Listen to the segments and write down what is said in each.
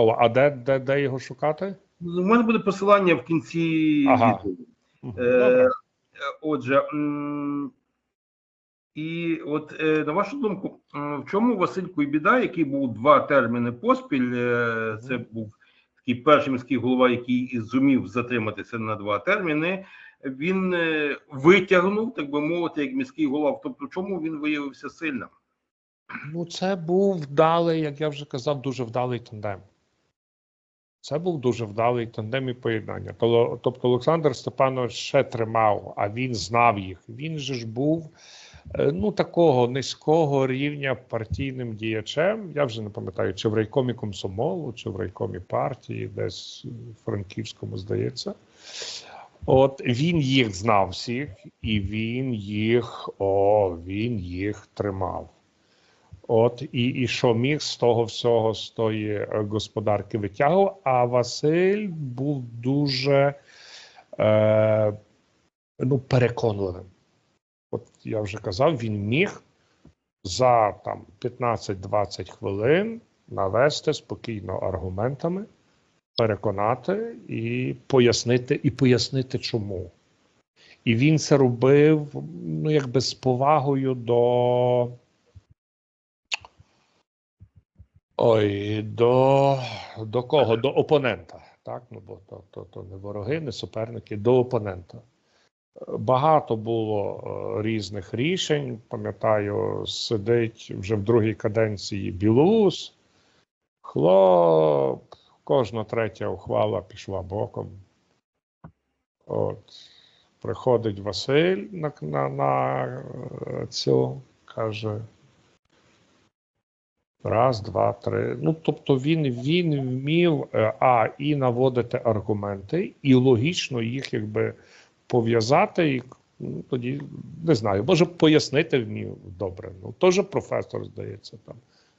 обов'язково. А де, де, де його шукати? У мене буде посилання в кінці Ага. відео. Е, Отже, і от е, на вашу думку, в чому Василь Куйбіда, який був два терміни поспіль, е, це був такий перший міський голова, який зумів затриматися на два терміни. Він е, витягнув, так би мовити, як міський голова. Тобто, чому він виявився сильним? Ну, це був вдалий, як я вже казав, дуже вдалий тандем. Це був дуже вдалий тандем і поєднання. Тобто Олександр Степанович ще тримав, а він знав їх. Він же ж був е, ну такого низького рівня партійним діячем. Я вже не пам'ятаю, чи в райкомі комсомолу, чи в райкомі партії, десь в Франківському, здається. От він їх знав всіх, і він їх, о, він їх тримав. От і, і що міг з того всього з тої е, господарки витягував. А Василь був дуже е, ну, переконливим. От я вже казав, він міг за там 15-20 хвилин навести спокійно аргументами, переконати і пояснити, і пояснити чому. І він це робив ну, якби з повагою до. Ой, до, до кого? До опонента. Так? Ну, бо то, то, то не вороги, не суперники, до опонента. Багато було е, різних рішень. Пам'ятаю, сидить вже в другій каденції Білоус. Хлоп, кожна третя ухвала пішла боком. От. Приходить Василь на, на, на е, цю, каже. Раз, два, три. Ну, тобто він, він вмів е, а, і наводити аргументи, і логічно їх якби пов'язати. І ну, тоді не знаю, може пояснити вмів добре. Ну, теж професор, здається, там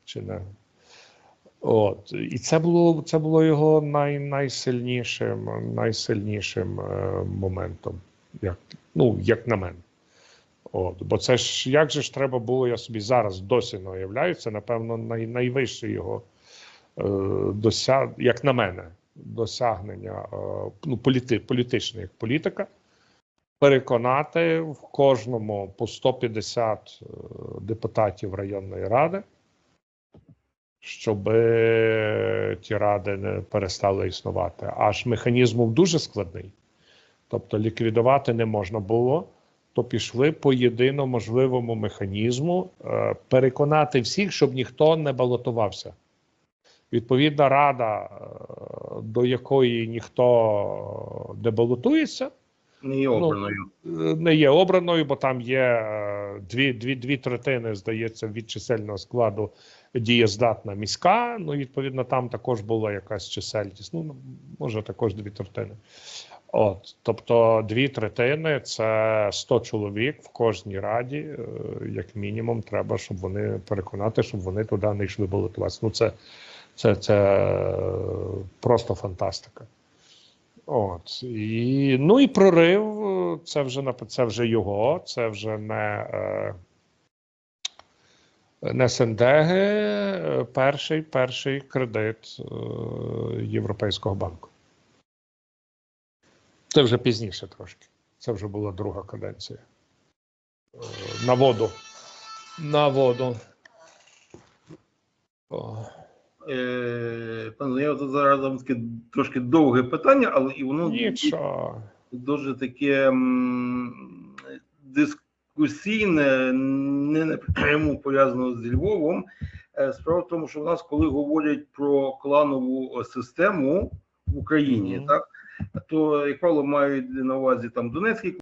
чи не. От. І це було, це було його най, найсильнішим, найсильнішим е, моментом, як, ну, як на мене. От, бо це ж як же ж треба було, я собі зараз досі не уявляю, це, напевно, най, найвище його е, досяг, як на мене, досягнення е, ну, політи, політичне як політика. Переконати в кожному по 150 е, депутатів районної ради, щоб ті ради не перестали існувати. Аж механізм був дуже складний. Тобто ліквідувати не можна було то пішли по єдино можливому механізму е, переконати всіх, щоб ніхто не балотувався. Відповідна рада, е, до якої ніхто не балотується, Не є Ну, обраною. е, не є обраною, бо там є е, дві, дві, дві третини, здається, від чисельного складу дієздатна міська. Ну, відповідно, там також була якась чисельність. Ну, може, також дві третини. От, тобто дві третини це 100 чоловік в кожній раді, е, як мінімум, треба, щоб вони переконати, щоб вони туди не йшли балотуватися. Ну, це, це, це е, просто фантастика. От і ну і прорив. е, Це вже це вже його, це вже не, не Сендеги. Перший перший кредит Європейського банку. Це вже пізніше трошки. Це вже була друга каденція. Е, На воду. На воду. О. Е, пане, я тут зараз вам таке трошки довге питання, але і воно Нічого. дуже таке м, дискусійне, не напряму пов'язано зі Львовом. Е, Справа в тому, що в нас, коли говорять про кланову систему в Україні, Мгм. так то як правило мають на увазі там Донецький